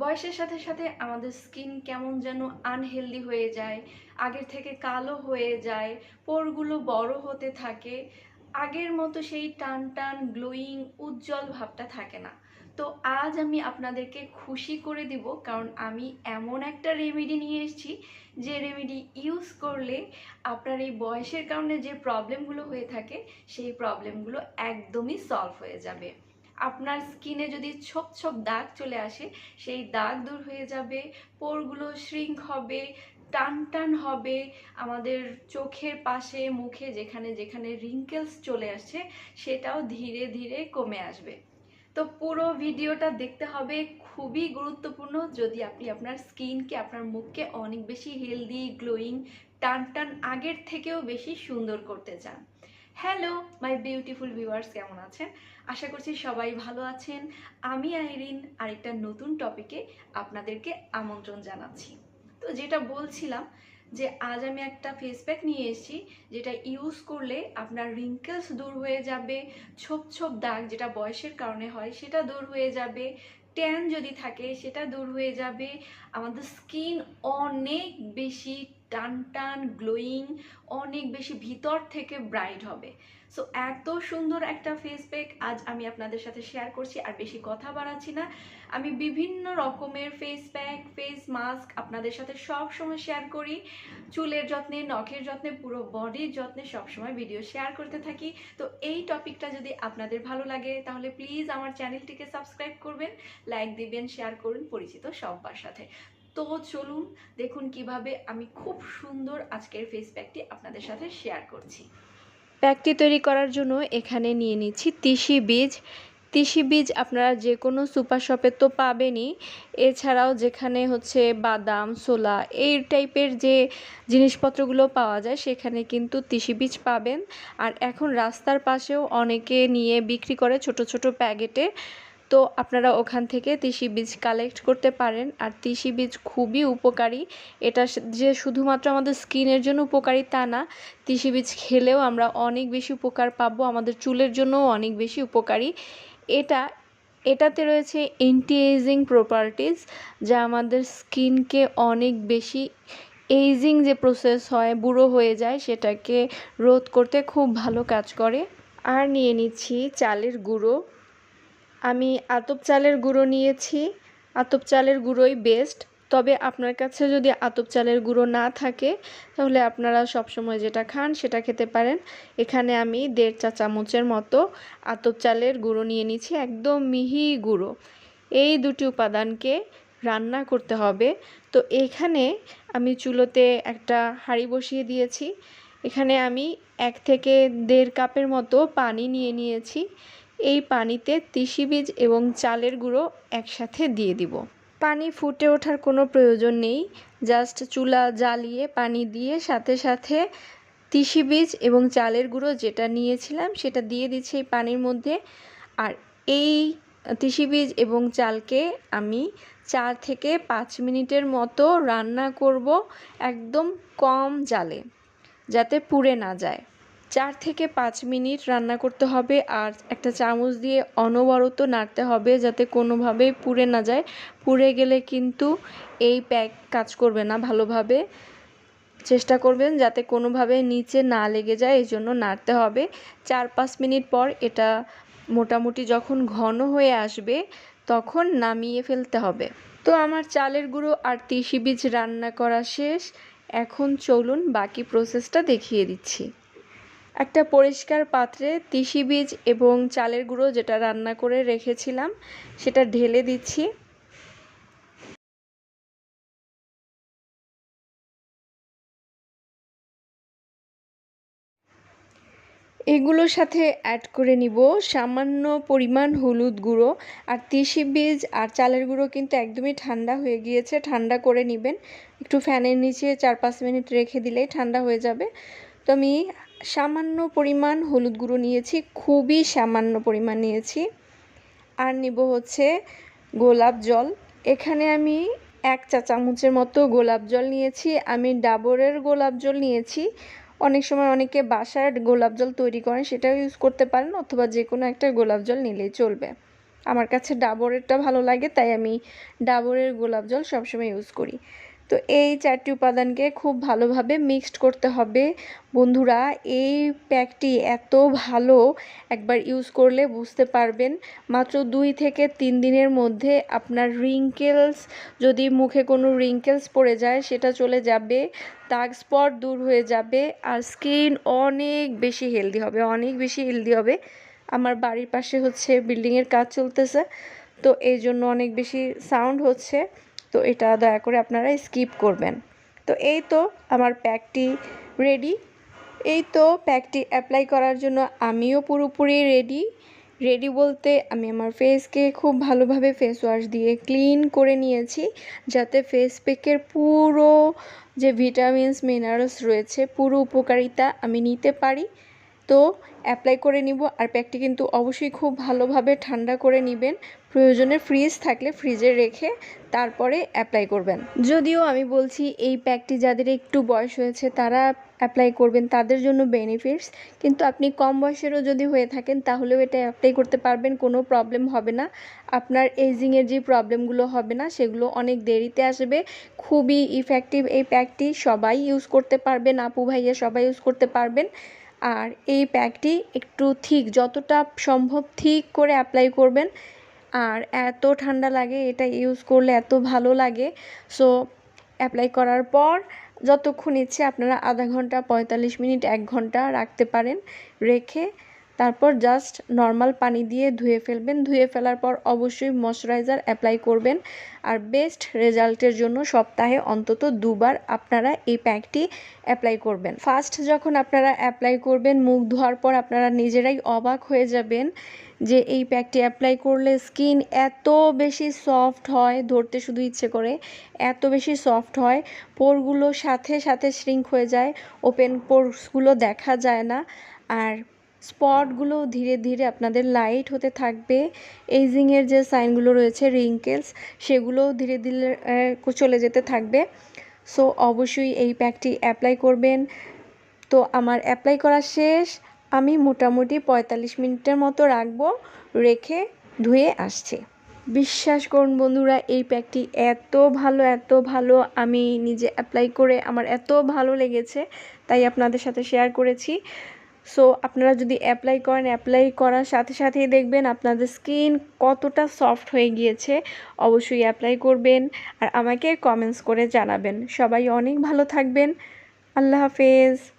বয়সের সাথে সাথে আমাদের স্কিন কেমন যেন আনহেলদি হয়ে যায়, আগের থেকে কালো হয়ে যায়, পোরগুলো বড় হতে থাকে, আগের মতো সেই টান টান গ্লোয়িং উজ্জ্বল ভাবটা থাকে না। তো আজ আমি আপনাদেরকে খুশি করে দিব, কারণ আমি এমন একটা রেমেডি নিয়ে এসেছি, যে রেমেডি ইউজ করলে আপনার এই বয়সের কারণে যে প্রবলেমগুলো হয়ে থাকে, সেই প্রবলেমগুলো একদমই সলভ হয়ে যাবে। আপনার স্কিনে যদি ছোপ ছোপ দাগ চলে আসে, সেই দাগ দূর হয়ে যাবে, পোরগুলো শ্রিঙ্ক হবে, টান টান হবে। আমাদের চোখের পাশে, মুখে যেখানে যেখানে রিঙ্কেলস চলে আসছে, সেটাও ধীরে ধীরে কমে আসবে। তো পুরো ভিডিওটা দেখতে হবে খুবই গুরুত্বপূর্ণ। যদি আপনি আপনার স্কিনকে আপনার মুখকে অনেক বেশি হেলদি গ্লোয়িং টান টান আগের থেকেও বেশি সুন্দর করতে চান। হ্যালো মাই বিউটিফুল ভিউয়ার্স কেমন আছেন? আশা করছি সবাই ভালো আছেন। আমি আইরিন, আরেকটা নতুন টপিকে আপনাদেরকে আমন্ত্রণ জানাচ্ছি। তো যেটা বলছিলাম যে, আজ আমি একটা ফেস প্যাক নিয়ে এসেছি, যেটা ইউজ করলে আপনার রিঙ্কেলস দূর হয়ে যাবে, ছোপ ছোপ দাগ যেটা বয়সের কারণে হয়, সেটা দূর হয়ে যাবে ট্যান যদি থাকে, সেটা দূর হয়ে যাবে, আমাদের স্কিন অনেক বেশি টান টান গ্লোয়িং অনেক বেশি ভিতর থেকে ব্রাইট হবে। সো এত সুন্দর একটা ফেস প্যাক আজ আমি আপনাদের সাথে শেয়ার করছি, আর বেশি কথা বাড়াচ্ছি না। আমি বিভিন্ন রকমের ফেস প্যাক ফেস মাস্ক আপনাদের সাথে সব সময় শেয়ার করি। চুলের যত্নে, নখের যত্নে, পুরো বডির যত্নে সবসময় ভিডিও শেয়ার করতে থাকি। তো এই টপিকটা যদি আপনাদের ভালো লাগে, তাহলে প্লিজ আমার চ্যানেলটিকে সাবস্ক্রাইব করবেন লাইক দিবেন শেয়ার করুন পরিচিত সবার সাথে। তো চলুন দেখুন কীভাবে আমি খুব সুন্দর আজকের ফেস প্যাকটি আপনাদের সাথে শেয়ার করছি। প্যাকটি তৈরি করার জন্য এখানে নিয়ে নিচ্ছি তিসি বীজ। তিসি বীজ আপনারা যে কোনো সুপার শপে তো পাবেনই। এছাড়াও যেখানে হচ্ছে বাদাম সোলা এই টাইপের যে জিনিসপত্রগুলো পাওয়া যায়, সেখানে কিন্তু তিসি বীজ পাবেন। আর এখন রাস্তার পাশেও অনেকে নিয়ে বিক্রি করে ছোট ছোট প্যাকেটে। তো আপনারা ওখান থেকে তিসি বীজ কালেক্ট করতে পারেন। আর তিসি বীজ খুবই উপকারী। এটা যে শুধুমাত্র আমাদের স্কিনের জন্য উপকারী তা না, তিসি বীজ খেলেও আমরা অনেক বেশি উপকার পাবো। আমাদের চুলের জন্যও অনেক বেশি উপকারী। এটা, এটাতে রয়েছে অ্যান্টি এজিং প্রপার্টিজ যা আমাদের স্কিনকে অনেক বেশি এইজিং যে প্রসেস হয়, বুড়ো হয়ে যায়, সেটাকে রোধ করতে খুব ভালো কাজ করে। আর নিয়ে নিচ্ছি চালের গুঁড়ো। আমি আতপ চালের গুঁড়ো নিয়েছি। আতপ চালের গুঁড়োই বেস্ট তবে আপনার কাছে যদি আতপ চালের গুঁড়ো না থাকে, তাহলে আপনারা সবসময় যেটা খান সেটা খেতে পারেন। এখানে আমি দেড় চা চামচের মতো আতপ চালের গুঁড়ো নিয়ে নিচ্ছি একদম মিহি গুঁড়ো। এই দুটি উপাদানকে রান্না করতে হবে। তো এখানে আমি চুলোতে একটা হাঁড়ি বসিয়ে দিয়েছি। এখানে আমি এক থেকে দেড় কাপের মতো পানি নিয়ে নিয়েছি। এই পানিতে তিসি বীজ এবং চালের গুঁড়ো একসাথে দিয়ে দিব। পানি ফুটে ওঠার কোনো প্রয়োজন নেই, জাস্ট চুলা জ্বালিয়ে পানি দিয়ে সাথে সাথে তিসি বীজ এবং চালের গুঁড়ো যেটা নিয়েছিলাম সেটা দিয়ে দিচ্ছি এই পানির মধ্যে। আর এই তিসি বীজ এবং চালকে আমি চার থেকে পাঁচ মিনিটের মতো রান্না করব একদম কম জালে, যাতে পুড়ে না যায়। চার থেকে পাঁচ মিনিট রান্না করতে হবে আর একটা চামচ দিয়ে অনবরত নাড়তে হবে যাতে কোনোভাবেই পুড়ে না যায়। পুড়ে গেলে কিন্তু এই প্যাক কাজ করবে না ভালোভাবে। চেষ্টা করবেন যাতে কোনোভাবে নিচে না লেগে যায়, এই জন্য নাড়তে হবে। চার পাঁচ মিনিট পর এটা মোটামুটি যখন ঘন হয়ে আসবে তখন নামিয়ে ফেলতে হবে। তো আমার চালের গুঁড়ো আর তিসি বীজ রান্না করা শেষ। এখন চলুন বাকি প্রসেসটা দেখিয়ে দিচ্ছি। একটা পরিষ্কার পাত্রে তিসি বীজ এবং চালের গুঁড়ো যেটা রান্না করে রেখেছিলাম, সেটা ঢেলে দিচ্ছি। এগুলোর সাথে অ্যাড করে নিব সামান্য পরিমাণ হলুদ গুঁড়ো আর তিসি বীজ আর চালের গুঁড়ো কিন্তু একদমই ঠান্ডা হয়ে গিয়েছে, ঠান্ডা করে নেবেন। একটু ফ্যানের নিচে চার পাঁচ মিনিট রেখে দিলেই ঠান্ডা হয়ে যাবে। তো আমি সামান্য পরিমাণ হলুদ গুঁড়ো নিয়েছি, খুবই সামান্য পরিমাণ নিয়েছি। আর নিব হচ্ছে গোলাপ জল। এখানে আমি এক চা চামচের মতো গোলাপ জল নিয়েছি। আমি ডাবরের গোলাপ জল নিয়েছি। অনেক সময় অনেকে বাসার গোলাপ জল তৈরি করেন, সেটাও ইউজ করতে পারেন, অথবা যে কোনো একটা গোলাপ জল নিলেই চলবে। আমার কাছে ডাবরেরটা ভালো লাগে, তাই আমি ডাবরের গোলাপ জল সবসময় ইউজ করি। তো এই চারটি উপাদানকে খুব ভালোভাবে মিক্সড করতে হবে। বন্ধুরা, এই প্যাকটি এত ভালো, একবার ইউজ করলে বুঝতে পারবেন। মাত্র দুই থেকে তিন দিনের মধ্যে আপনার রিঙ্কেলস যদি মুখে কোনো রিঙ্কেলস পড়ে যায়, সেটা চলে যাবে, দাগ স্পট দূর হয়ে যাবে, আর স্কিন অনেক বেশি হেলদি হবে, অনেক বেশি হেলদি হবে। আমার বাড়ির পাশে হচ্ছে বিল্ডিংয়ের কাজ চলতেছে, তো এই জন্য অনেক বেশি সাউন্ড হচ্ছে। তো এটা দয়া করে আপনারা স্কিপ করবেন। তো এই তো আমার প্যাকটি রেডি এই তো প্যাকটি অ্যাপ্লাই করার জন্য আমিও পুরোপুরি রেডি রেডি বলতে আমি আমার ফেসকে খুব ভালোভাবে ফেস ওয়াশ দিয়ে ক্লিন করে নিয়েছি, যাতে ফেস প্যাকের পুরো যে ভিটামিনস মিনারেলস রয়েছে, পুরো উপকারিতা আমি নিতে পারি। তো অ্যাপ্লাই করে নিব আর প্যাকটি কিন্তু অবশ্যই খুব ভালোভাবে ঠান্ডা করে নেবেন। প্রয়োজনে ফ্রিজ থাকলে ফ্রিজে রেখে তারপরে অ্যাপ্লাই করবেন। যদিও আমি বলছি এই প্যাকটি যাদের একটু বয়স হয়েছে তারা অ্যাপ্লাই করবেন, তাদের জন্য বেনিফিটস কিন্তু আপনি কম বয়সেরও যদি হয়ে থাকেন তাহলেও এটা অ্যাপ্লাই করতে পারবেন, কোনো প্রবলেম হবে না। আপনার এজিংয়ের যে প্রবলেমগুলো হবে না, সেগুলো অনেক দেরিতে আসবে। খুবই ইফেক্টিভ এই প্যাকটি সবাই ইউজ করতে পারবেন, আপু ভাইয়া সবাই ইউজ করতে পারবেন। আর এই প্যাকটি একটু থিক যতটা সম্ভব থিক করে অ্যাপ্লাই করবেন। আর এত ঠান্ডা লাগে, এটা ইউজ করলে এত ভালো লাগে। সো অ্যাপ্লাই করার পর যতক্ষণ ইচ্ছে আপনারা আধা ঘণ্টা, পঁয়তাল্লিশ মিনিট, এক ঘণ্টা রাখতে পারেন। রেখে তারপর জাস্ট নর্মাল পানি দিয়ে ধুয়ে ফেলবেন। ধুয়ে ফেলার পর অবশ্যই ময়শ্চারাইজার অ্যাপ্লাই করবেন। আর বেস্ট রেজাল্টের জন্য সপ্তাহে অন্তত দুবার আপনারা এই প্যাকটি অ্যাপ্লাই করবেন। ফার্স্ট যখন আপনারা অ্যাপ্লাই করবেন, মুখ ধোয়ার পর আপনারা নিজেরাই অবাক হয়ে যাবেন যে এই প্যাকটি অ্যাপ্লাই করলে স্কিন এত বেশি সফট হয়, ধরতে শুধু ইচ্ছে করে, এত বেশি সফট হয় পোরগুলো সাথে সাথে শ্রিঙ্ক হয়ে যায় ওপেন পোরসগুলো দেখা যায় না। আর স্পটগুলো ধীরে ধীরে আপনাদের লাইট হতে থাকবে। এইজিংয়ের যে সাইনগুলো রয়েছে, রিঙ্কেলস, সেগুলোও ধীরে ধীরে চলে যেতে থাকবে। সো, অবশ্যই এই প্যাকটি অ্যাপ্লাই করবেন। তো, আমার অ্যাপ্লাই করা শেষ। আমি মোটামুটি পঁয়তাল্লিশ মিনিটের মতো রাখব, রেখে ধুয়ে আসছি। বিশ্বাস করুন বন্ধুরা, এই প্যাকটি এত ভালো এত ভালো। আমি নিজে অ্যাপ্লাই করে আমার এত ভালো লেগেছে, তাই আপনাদের সাথে শেয়ার করেছি। সো আপনারা যদি অ্যাপ্লাই করেন অ্যাপ্লাই করার সাথে সাথেই দেখবেন আপনাদের স্কিন কতটা সফট হয়ে গিয়েছে। অবশ্যই অ্যাপ্লাই করবেন আর আমাকে কমেন্টস করে জানাবেন। সবাই অনেক ভালো থাকবেন। আল্লাহ হাফেজ।